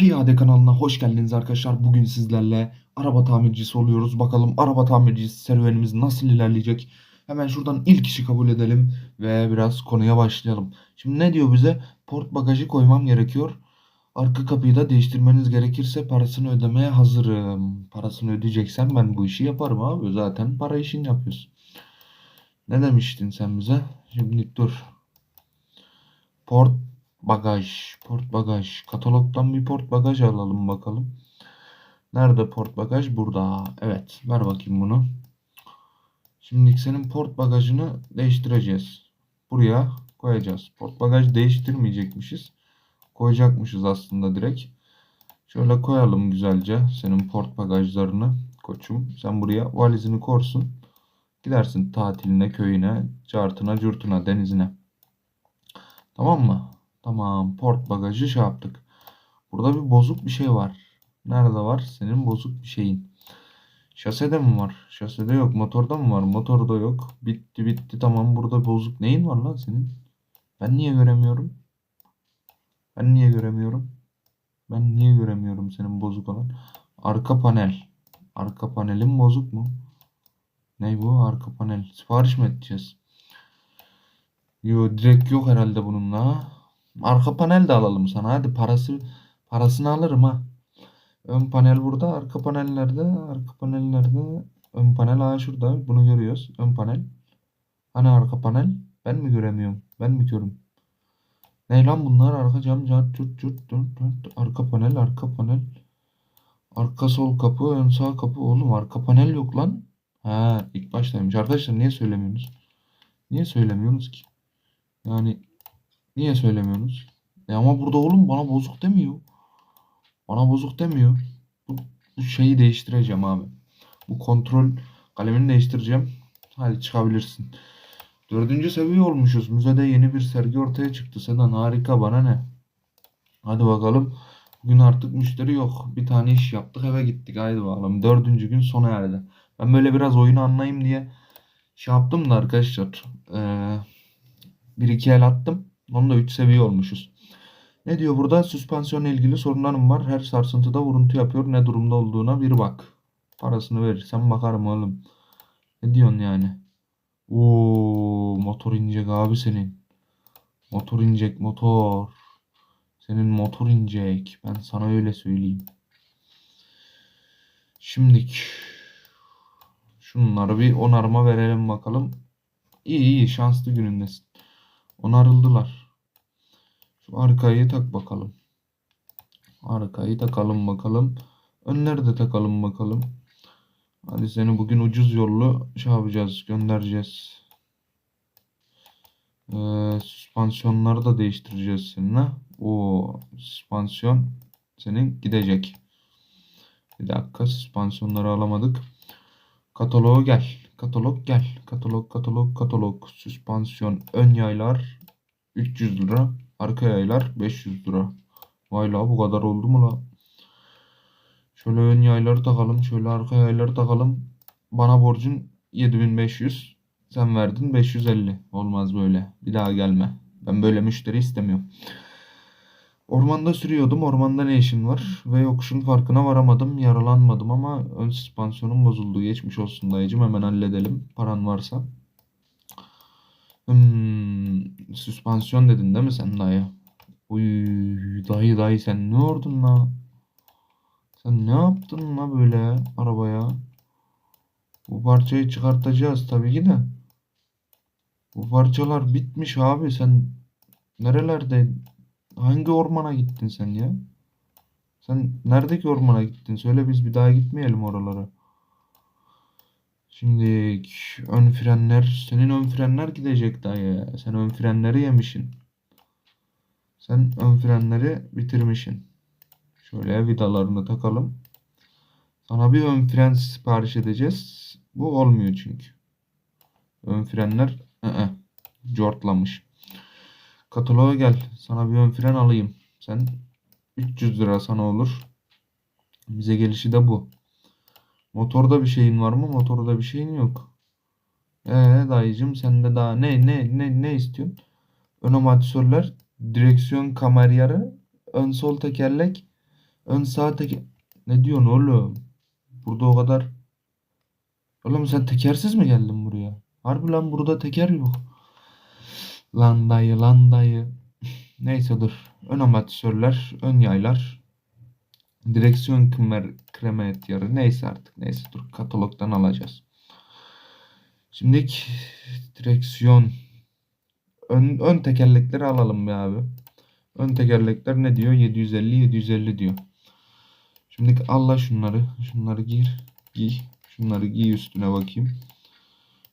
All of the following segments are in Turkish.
Piyade kanalına hoş geldiniz arkadaşlar. Bugün sizlerle araba tamircisi oluyoruz. Bakalım araba tamircisi serüvenimiz nasıl ilerleyecek? Hemen şuradan ilk işi kabul edelim ve biraz konuya başlayalım. Şimdi ne diyor bize? Port bagajı koymam gerekiyor. Arka kapıyı da değiştirmeniz gerekirse parasını ödemeye hazırım. Parasını ödeyeceksen ben bu işi yaparım abi. Zaten para işini yapıyorsun. Ne demiştin sen bize? Şimdi dur. Port bagaj, port bagaj. Katalogdan bir port bagaj alalım bakalım. Nerede port bagaj? Burada. Evet, ver bakayım bunu. Şimdi senin port bagajını değiştireceğiz. Buraya koyacağız. Port bagaj değiştirmeyecekmişiz. Koyacakmışız aslında direkt. Şöyle koyalım güzelce senin port bagajlarını koçum. Sen buraya valizini korsun. Gidersin tatiline, köyüne, cartına, curtuna, denizine. Tamam mı? Tamam. Port bagajı şey yaptık. Burada bir bozuk bir şey var. Nerede var? Senin bozuk bir şeyin. Şasede mi var? Şasede yok. Motorda mı var? Motorda yok. Bitti bitti. Tamam. Burada bozuk neyin var lan senin? Ben niye göremiyorum? Ben niye göremiyorum? Ben niye göremiyorum senin bozuk olan? Arka panel. Arka panelim bozuk mu? Ne bu? Arka panel. Sipariş mi edeceğiz? Yo direkt yok herhalde bununla. Arka panel de alalım sana. Hadi parası parasını alırım ha. Ön panel burada. Arka panel nerede? Arka panel nerede? Ön panel ha şurada. Bunu görüyoruz. Ön panel. Hani arka panel? Ben mi göremiyorum? Ben mi körüm? Ne lan bunlar? Arka cam, cart, curt, curt, curt, curt. Arka panel, arka panel. Arka sol kapı, ön sağ kapı. Oğlum arka panel yok lan. Ha ilk baştaymış. Arkadaşlar niye söylemiyorsunuz? Niye söylemiyorsunuz ki? Yani niye söylemiyorsunuz? E ama burada oğlum bana bozuk demiyor. Bana bozuk demiyor. Bu, bu şeyi değiştireceğim abi. Bu kontrol kalemini değiştireceğim. Hadi çıkabilirsin. Dördüncü seviye olmuşuz. Müzede yeni bir sergi ortaya çıktı. Sedan harika bana ne? Hadi bakalım. Bugün artık müşteri yok. Bir tane iş yaptık eve gittik. Haydi bakalım. Dördüncü gün sona erdi. Ben böyle biraz oyunu anlayayım diye şey yaptım da arkadaşlar. Ee, bir iki el attım. Onda 3 seviye olmuşuz. Ne diyor burada? Süspansiyonla ilgili sorunlarım var. Her sarsıntıda vuruntu yapıyor. Ne durumda olduğuna bir bak. Parasını verirsen bakarım oğlum. Ne diyorsun yani? Oo, motor inecek abi senin. Motor inecek motor. Senin motor inecek. Ben sana öyle söyleyeyim. Şimdik. Şunları bir onarma verelim bakalım. İyi iyi şanslı günündesin. Onarıldılar. Arkayı tak bakalım. Arkayı takalım bakalım. Önleri de takalım bakalım. Hadi seni bugün ucuz yollu şey yapacağız. Göndereceğiz. Ee, süspansiyonları da değiştireceğiz seninle. O süspansiyon senin gidecek. Bir dakika süspansiyonları alamadık. Kataloğu gel. Katalog gel. Katalog katalog katalog. Süspansiyon ön yaylar 300 lira. Arka yaylar 500 lira. Vay la bu kadar oldu mu la? Şöyle ön yayları takalım. Şöyle arka yayları takalım. Bana borcun 7500. Sen verdin 550. Olmaz böyle. Bir daha gelme. Ben böyle müşteri istemiyorum. Ormanda sürüyordum. Ormanda ne işin var? Ve yokuşun farkına varamadım. Yaralanmadım ama ön süspansiyonum bozuldu. Geçmiş olsun dayıcım. Hemen halledelim. Paran varsa. Süspansiyon dedin değil mi sen dayı? Uy dayı dayı sen ne ordun la? Sen ne yaptın la böyle arabaya? Bu parçayı çıkartacağız tabii ki de. Bu parçalar bitmiş abi. Sen nerelerde hangi ormana gittin sen ya? Sen neredeki ormana gittin? Söyle biz bir daha gitmeyelim oralara. Şimdi ön frenler, senin ön frenler gidecek dayı. Sen ön frenleri yemişsin. Sen ön frenleri bitirmişsin. Şöyle vidalarını takalım. Sana bir ön fren sipariş edeceğiz. Bu olmuyor çünkü. Ön frenler ı-ı, cortlamış. Kataloğa gel. Sana bir ön fren alayım. Sen 300 lira sana olur. Bize gelişi de bu. Motorda bir şeyin var mı? Motorda bir şeyin yok. Ee dayıcım sen de daha ne ne ne ne istiyorsun? Ön amortisörler, direksiyon kamer yarı, ön sol tekerlek, Ön sağ teke... Ne diyorsun oğlum? Burada o kadar... Oğlum sen tekersiz mi geldin buraya? Harbi lan burada teker yok. Lan dayı lan dayı. Neyse dur. Ön amortisörler, ön yaylar. Direksiyon kemer, krema et yarı. Neyse artık. Neyse dur. Katalogdan alacağız. Şimdiki direksiyon. Ön, ön tekerlekleri alalım be abi. Ön tekerlekler ne diyor? 750 750 diyor. Şimdi Allah şunları. Şunları gir. Giy. Şunları giy üstüne bakayım.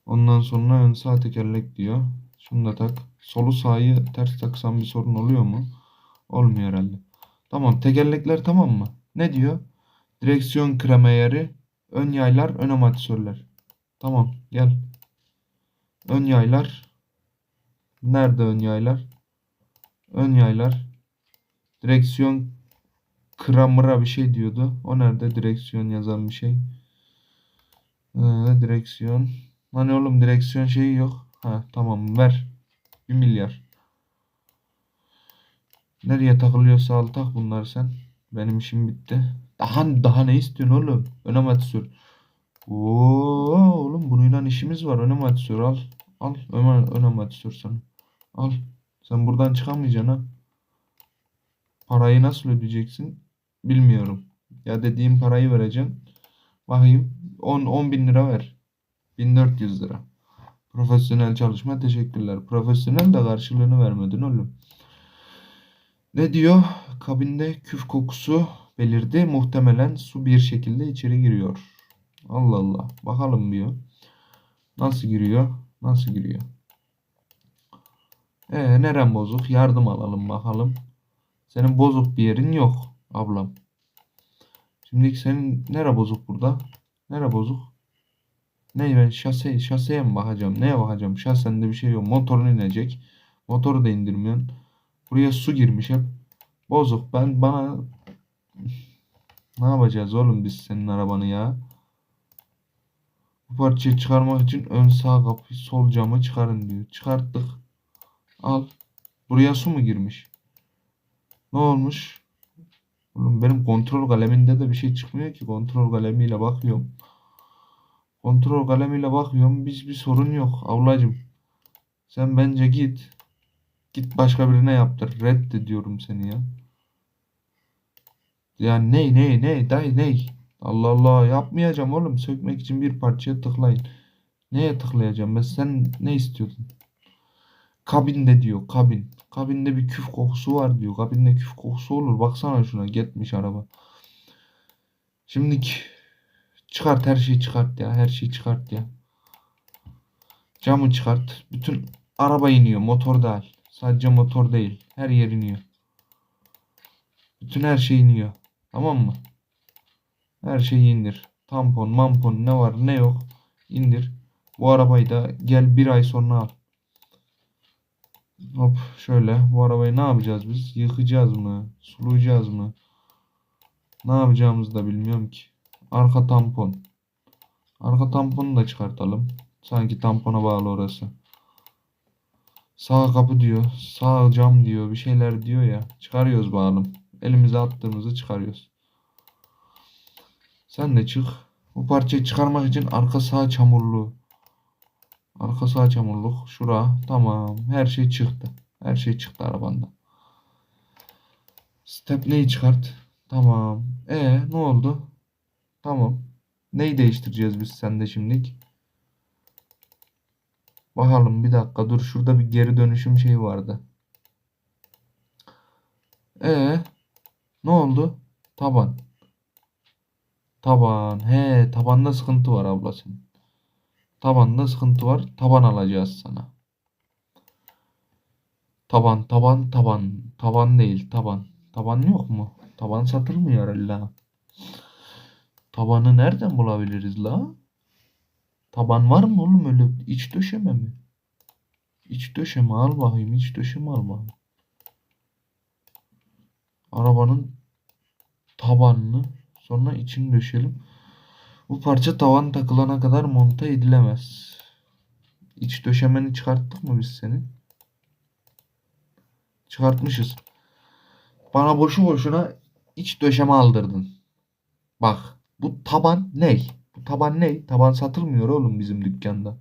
Ondan sonra ön sağ tekerlek diyor. Şunu da tak. Solu sağı ters taksam bir sorun oluyor mu? Olmuyor herhalde. Tamam tekerlekler tamam mı? Ne diyor? Direksiyon krema yeri, ön yaylar, ön amortisörler. Tamam gel. Ön yaylar. Nerede ön yaylar? Ön yaylar. Direksiyon kramıra bir şey diyordu. O nerede? Direksiyon yazan bir şey. Ee, direksiyon. Hani oğlum direksiyon şeyi yok. Ha tamam ver. 1 milyar. Nereye takılıyorsa al tak bunlar sen. Benim işim bitti. Daha daha ne istiyorsun oğlum? Ön amortisör. Oo oğlum bununla işimiz var. Ön amortisör al. Al. Ön, ön amortisör sana. Al. Sen buradan çıkamayacaksın ha. Parayı nasıl ödeyeceksin? Bilmiyorum. Ya dediğim parayı vereceksin. Bakayım. 10, 10 bin lira ver. 1400 lira. Profesyonel çalışma teşekkürler. Profesyonel de karşılığını vermedin oğlum. Ne diyor? Kabinde küf kokusu belirdi. Muhtemelen su bir şekilde içeri giriyor. Allah Allah. Bakalım diyor. Nasıl giriyor? Nasıl giriyor? Ee, neren bozuk? Yardım alalım bakalım. Senin bozuk bir yerin yok ablam. Şimdi senin nere bozuk burada? Nere bozuk? Ne ben şase, şaseye mi bakacağım? Neye bakacağım? Şasende bir şey yok. Motorun inecek. Motoru da indirmiyorsun. Buraya su girmiş hep. Bozuk. Ben bana ne yapacağız oğlum biz senin arabanı ya? Bu parçayı çıkarmak için ön sağ kapı sol camı çıkarın diyor. Çıkarttık. Al. Buraya su mu girmiş? Ne olmuş? Oğlum benim kontrol kaleminde de bir şey çıkmıyor ki. Kontrol kalemiyle bakıyorum. Kontrol kalemiyle bakıyorum. Biz bir sorun yok ablacım. Sen bence git. Git başka birine yaptır. Reddediyorum seni ya. Ya ney ney ney dayı ney? Allah Allah yapmayacağım oğlum. Sökmek için bir parçaya tıklayın. Neye tıklayacağım ben? Sen ne istiyordun? Kabinde diyor kabin. Kabinde bir küf kokusu var diyor. Kabinde küf kokusu olur. Baksana şuna gitmiş araba. Şimdi çıkart her şeyi çıkart ya. Her şeyi çıkart ya. Camı çıkart. Bütün araba iniyor. Motor dahil. Sadece motor değil. Her yer iniyor. Bütün her şey iniyor. Tamam mı? Her şeyi indir. Tampon, mampon ne var ne yok. indir. Bu arabayı da gel bir ay sonra al. Hop şöyle. Bu arabayı ne yapacağız biz? Yıkacağız mı? Sulayacağız mı? Ne yapacağımızı da bilmiyorum ki. Arka tampon. Arka tamponu da çıkartalım. Sanki tampona bağlı orası. Sağ kapı diyor. Sağ cam diyor. Bir şeyler diyor ya. Çıkarıyoruz bağlım. Elimize attığımızı çıkarıyoruz. Sen de çık. Bu parçayı çıkarmak için arka sağ çamurlu. Arka sağ çamurluk. Şura. Tamam. Her şey çıktı. Her şey çıktı arabandan. Stepneyi çıkart. Tamam. E ne oldu? Tamam. Neyi değiştireceğiz biz sende şimdilik? Bakalım bir dakika dur şurada bir geri dönüşüm şeyi vardı. E ne oldu? Taban. Taban. He tabanda sıkıntı var ablasın. Tabanda sıkıntı var. Taban alacağız sana. Taban taban taban. Taban değil taban. Taban yok mu? Taban satılmıyor herhalde. Tabanı nereden bulabiliriz la? Taban var mı oğlum öyle iç döşeme mi? İç döşeme al bakayım iç döşeme al bakayım. Arabanın tabanını sonra içini döşeyelim. Bu parça tavan takılana kadar monte edilemez. İç döşemeni çıkarttık mı biz senin? Çıkartmışız. Bana boşu boşuna iç döşeme aldırdın. Bak bu taban ne? Bu taban ne? Taban satılmıyor oğlum bizim dükkanda.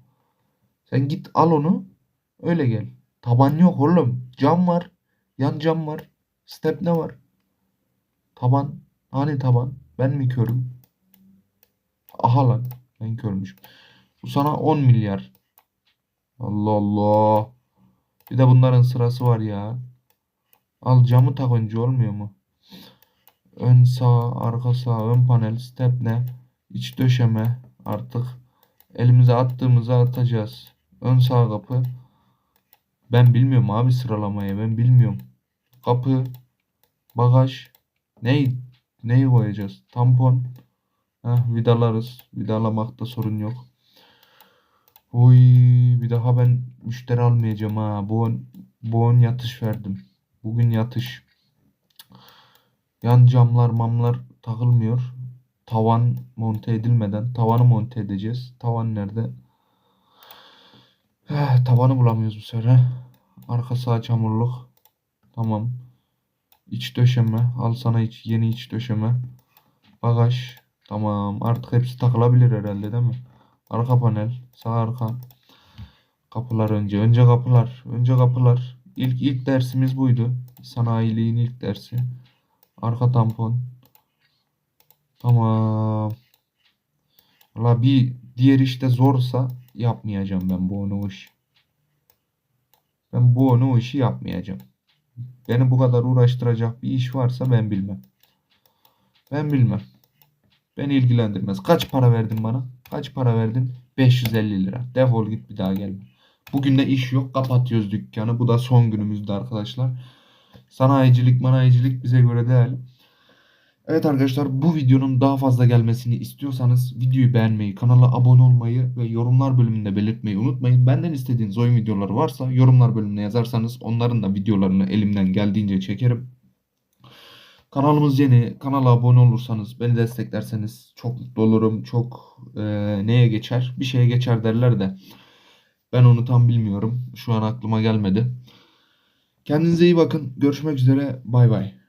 Sen git al onu öyle gel. Taban yok oğlum. Cam var. Yan cam var. Stepne var. Taban. Hani taban? Ben mi körüm? Aha lan. Ben körmüşüm. Bu sana 10 milyar. Allah Allah. Bir de bunların sırası var ya. Al camı tak önce olmuyor mu? Ön sağ, arka sağ, ön panel, stepne, iç döşeme artık elimize attığımızı atacağız. Ön sağ kapı. Ben bilmiyorum abi sıralamayı ben bilmiyorum. Kapı, bagaj, ney neyi koyacağız? Tampon. Heh, vidalarız. Vidalamakta sorun yok. Oy bir daha ben müşteri almayacağım ha. Bu bu yatış verdim. Bugün yatış. Yan camlar mamlar takılmıyor. Tavan monte edilmeden tavanı monte edeceğiz. Tavan nerede? Eh, tavanı bulamıyoruz bu sefer. Arka sağ çamurluk. Tamam. İç döşeme. Al sana iç, yeni iç döşeme. Bagaj. Tamam. Artık hepsi takılabilir herhalde değil mi? Arka panel. Sağ arka. Kapılar önce. Önce kapılar. Önce kapılar. İlk ilk dersimiz buydu. Sanayiliğin ilk dersi. Arka tampon. Tamam. Valla bir diğer işte zorsa yapmayacağım ben bu onu iş. Ben bu onu işi yapmayacağım. Beni bu kadar uğraştıracak bir iş varsa ben bilmem. Ben bilmem. Beni ilgilendirmez. Kaç para verdin bana? Kaç para verdin? 550 lira. Defol git bir daha gelme. Bugün de iş yok. Kapatıyoruz dükkanı. Bu da son günümüzde arkadaşlar. Sanayicilik manayicilik bize göre değil. Evet arkadaşlar bu videonun daha fazla gelmesini istiyorsanız videoyu beğenmeyi, kanala abone olmayı ve yorumlar bölümünde belirtmeyi unutmayın. Benden istediğiniz oyun videoları varsa yorumlar bölümüne yazarsanız onların da videolarını elimden geldiğince çekerim. Kanalımız yeni. Kanala abone olursanız, beni desteklerseniz çok mutlu olurum. Çok e, neye geçer? Bir şeye geçer derler de. Ben onu tam bilmiyorum. Şu an aklıma gelmedi. Kendinize iyi bakın. Görüşmek üzere. Bay bay.